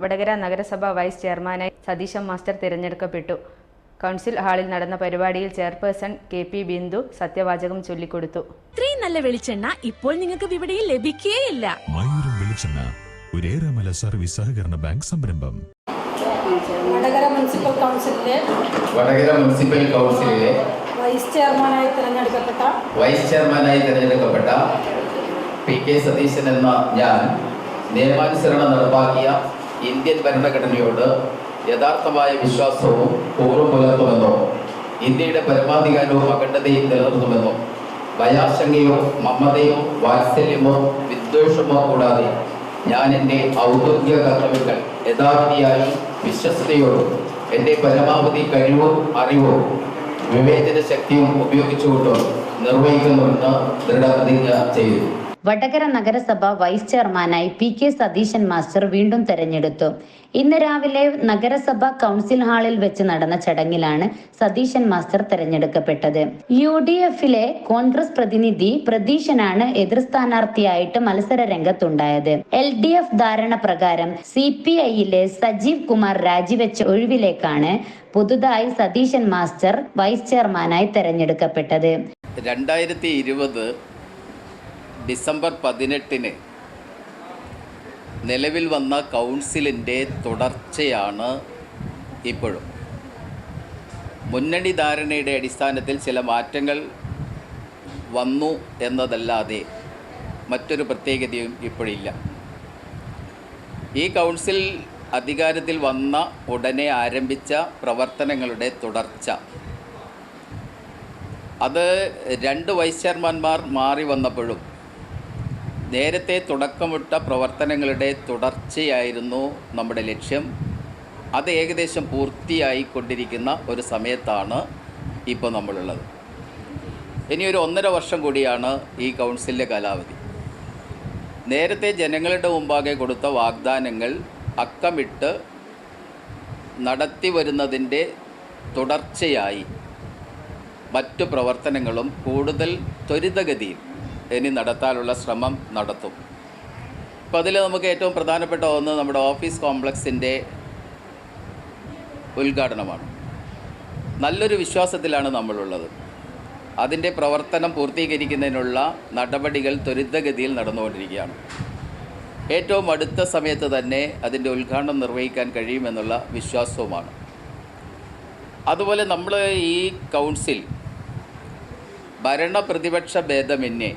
വടകര നഗരസഭ വൈസ് ചെയർമാനായി സതീശൻ മാസ്റ്റർ തിരഞ്ഞെടുക്കപ്പെട്ടു. കൗൺസിൽ ഹാളിൽ നടന്ന പരിപാടിയിൽ ചെയർപേഴ്സൺ കെ പി ബിന്ദു സത്യവാചകം ചൊല്ലിക്കൊടുത്തു. ഇത്രയും നല്ല വെളിച്ചെണ്ണ ഇപ്പോൾ നിങ്ങൾക്ക് വിപണിയിൽ ലഭിക്കുകയില്ല മയൂരം വെളിച്ചെണ്ണ ഒരേറെമല സർവീസ് സഹകരണ ബാങ്ക് സംരംഭം. വടകര മുനിസിപ്പൽ കൗൺസിലിലെ വടകര മുനിസിപ്പൽ കൗൺസിലിലെ വൈസ് ചെയർമാനായി തിരഞ്ഞെടുക്കപ്പെട്ട വൈസ് ചെയർമാനായി തിരഞ്ഞെടുക്കപ്പെട്ട പി കെ സതീശൻ എന്ന ഞാൻ നിയമാനുസരണം നടപ്പാക്കിയ ഇന്ത്യൻ ഭരണഘടനയോട് യഥാർത്ഥമായ വിശ്വാസവും പൂർവം പുലർത്തുമെന്നോ? ഇന്ത്യയുടെ പരമാധികാരവും അഖണ്ഡതയും നിലനിർത്തുമെന്നോ? ഭയാശങ്കയോ മമതയോ വാത്സല്യമോ വിദ്വേഷമോ കൂടാതെ ഞാൻ എന്റെ ഔദ്യോഗിക കർത്തവ്യങ്ങൾ യഥാർത്ഥിയായും വിശ്വസ്തയോടും എന്റെ പരമാവധി കഴിവും അറിവും വിവേചന ശക്തിയും ഉപയോഗിച്ചുകൊണ്ടും നിർവഹിക്കുന്നുവെന്ന് ദൃഢപ്രതിജ്ഞ ചെയ്തു. വടകര നഗരസഭ വൈസ് ചെയർമാനായി പി കെ സതീശൻ മാസ്റ്റർ വീണ്ടും തെരഞ്ഞെടുത്തു. ഇന്ന് രാവിലെ നഗരസഭ കൗൺസിൽ ഹാളിൽ വെച്ച് നടന്ന ചടങ്ങിലാണ് സതീശൻ മാസ്റ്റർ തെരഞ്ഞെടുക്കപ്പെട്ടത്. യു ഡി എഫിലെ കോൺഗ്രസ് പ്രതിനിധി പ്രതീശനാണ് എതിർ സ്ഥാനാർത്ഥിയായിട്ട് മത്സര രംഗത്തുണ്ടായത് എൽ ഡി എഫ് ധാരണ പ്രകാരം സി പി ഐയിലെ സജീവ് കുമാർ രാജിവെച്ച ഒഴിവിലേക്കാണ് പുതുതായി സതീശൻ മാസ്റ്റർ വൈസ് ചെയർമാനായി തെരഞ്ഞെടുക്കപ്പെട്ടത്. രണ്ടായിരത്തി ഇരുപത് ഡിസംബർ പതിനെട്ടിന് നിലവിൽ വന്ന കൗൺസിലിന്റെ തുടർച്ചയാണ് ഇപ്പോഴും. മുന്നണി ധാരണയുടെ അടിസ്ഥാനത്തിൽ ചില മാറ്റങ്ങൾ വന്നു എന്നതല്ലാതെ മറ്റൊരു പ്രത്യേകതയും ഇപ്പോഴില്ല. ഈ കൗൺസിൽ അധികാരത്തിൽ വന്ന ഉടനെ ആരംഭിച്ച പ്രവർത്തനങ്ങളുടെ തുടർച്ച. അത് രണ്ട് വൈസ് ചെയർമാൻമാർ മാറി വന്നപ്പോഴും നേരത്തെ തുടക്കമിട്ട പ്രവർത്തനങ്ങളുടെ തുടർച്ചയായിരുന്നു നമ്മുടെ ലക്ഷ്യം. അത് ഏകദേശം പൂർത്തിയായിക്കൊണ്ടിരിക്കുന്ന ഒരു സമയത്താണ് ഇപ്പോൾ നമ്മളുള്ളത്. ഇനി ഒരു ഒന്നര വർഷം കൂടിയാണ് ഈ കൗൺസിലിന്റെ കാലാവധി. നേരത്തെ ജനങ്ങളുടെ മുമ്പാകെ കൊടുത്ത വാഗ്ദാനങ്ങൾ അക്കമിട്ട് നടത്തി വരുന്നതിന്റെ തുടർച്ചയായി മറ്റു പ്രവർത്തനങ്ങളും കൂടുതൽ ത്വരിതഗതിയിൽ ഇനി നടത്താനുള്ള ശ്രമം നടത്തും. അപ്പോൾ അതിൽ നമുക്ക് ഏറ്റവും പ്രധാനപ്പെട്ട ഒന്ന് നമ്മുടെ ഓഫീസ് കോംപ്ലക്സിന്റെ ഉദ്ഘാടനമാണ്. നല്ലൊരു വിശ്വാസത്തിലാണ് നമ്മളുള്ളത്. അതിന്റെ പ്രവർത്തനം പൂർത്തീകരിക്കുന്നതിനുള്ള നടപടികൾ ത്വരിതഗതിയിൽ നടന്നുകൊണ്ടിരിക്കുകയാണ്. ഏറ്റവും അടുത്ത സമയത്ത് തന്നെ അതിന്റെ ഉദ്ഘാടനം നിർവഹിക്കാൻ കഴിയുമെന്നുള്ള വിശ്വാസവുമാണ്. അതുപോലെ നമ്മൾ ഈ കൗൺസിൽ ഭരണപ്രതിപക്ഷ ഭേദമന്യേ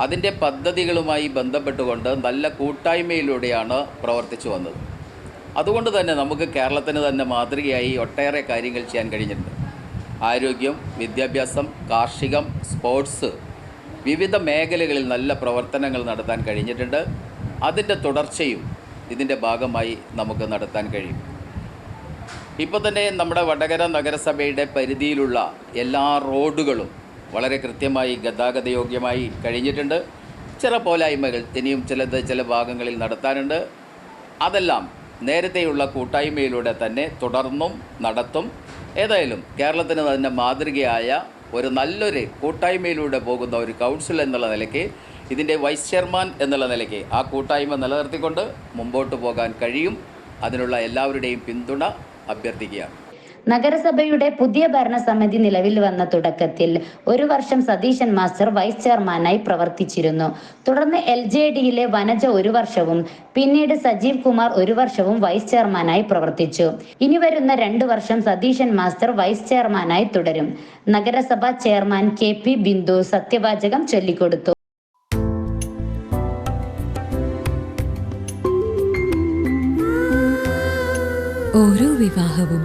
അതിന്റെ പദ്ധതികളുമായി ബന്ധപ്പെട്ടുകൊണ്ട് നല്ല കൂട്ടായ്മയിലൂടെയാണ് പ്രവർത്തിച്ചു വന്നത്. അതുകൊണ്ട് തന്നെ നമുക്ക് കേരളത്തിന് തന്നെ മാതൃകയായി ഒട്ടേറെ കാര്യങ്ങൾ ചെയ്യാൻ കഴിഞ്ഞിട്ടുണ്ട്. ആരോഗ്യം വിദ്യാഭ്യാസം കാർഷികം സ്പോർട്സ് വിവിധ മേഖലകളിൽ നല്ല പ്രവർത്തനങ്ങൾ നടത്താൻ കഴിഞ്ഞിട്ടുണ്ട്. അതിന്റെ തുടർച്ചയും ഇതിന്റെ ഭാഗമായി നമുക്ക് നടത്താൻ കഴിയും. ഇപ്പോൾ തന്നെ നമ്മുടെ വടകര നഗരസഭയുടെ പരിധിയിലുള്ള എല്ലാ റോഡുകളും വളരെ കൃത്യമായി ഗതാഗതയോഗ്യമായി കഴിഞ്ഞിട്ടുണ്ട്. ചില പോലായ്മകൾ ഇനിയും ചിലത് ചില ഭാഗങ്ങളിൽ നടത്താനുണ്ട്. അതെല്ലാം നേരത്തെയുള്ള കൂട്ടായ്മയിലൂടെ തന്നെ തുടർന്നും നടത്തും. ഏതായാലും കേരളത്തിന് തന്നെ മാതൃകയായ ഒരു നല്ലൊരു കൂട്ടായ്മയിലൂടെ പോകുന്ന ഒരു കൗൺസിൽ എന്നുള്ള നിലയ്ക്ക് ഇതിന്റെ വൈസ് ചെയർമാൻ എന്നുള്ള നിലയ്ക്ക് ആ കൂട്ടായ്മ നിലനിർത്തിക്കൊണ്ട് മുമ്പോട്ട് പോകാൻ കഴിയും. അതിനുള്ള എല്ലാവരുടെയും പിന്തുണ അഭ്യർത്ഥിക്കുകയാണ്. നഗരസഭയുടെ പുതിയ ഭരണസമിതി നിലവിൽ വന്ന തുടക്കത്തിൽ ഒരു വർഷം സതീശൻ മാസ്റ്റർ വൈസ് ചെയർമാനായി പ്രവർത്തിച്ചിരുന്നു. തുടർന്ന് എൽ ജെ ഡിയിലെ വനജ ഒരു വർഷവും പിന്നീട് സജീവ് കുമാർ ഒരു വർഷവും വൈസ് ചെയർമാനായി പ്രവർത്തിച്ചു. ഇനി വരുന്ന രണ്ടു വർഷം സതീശൻ മാസ്റ്റർ വൈസ് ചെയർമാനായി തുടരും. നഗരസഭ ചെയർമാൻ കെ പി ബിന്ദു സത്യവാചകം ചൊല്ലിക്കൊടുത്തു. ഓരോ വിവാഹവും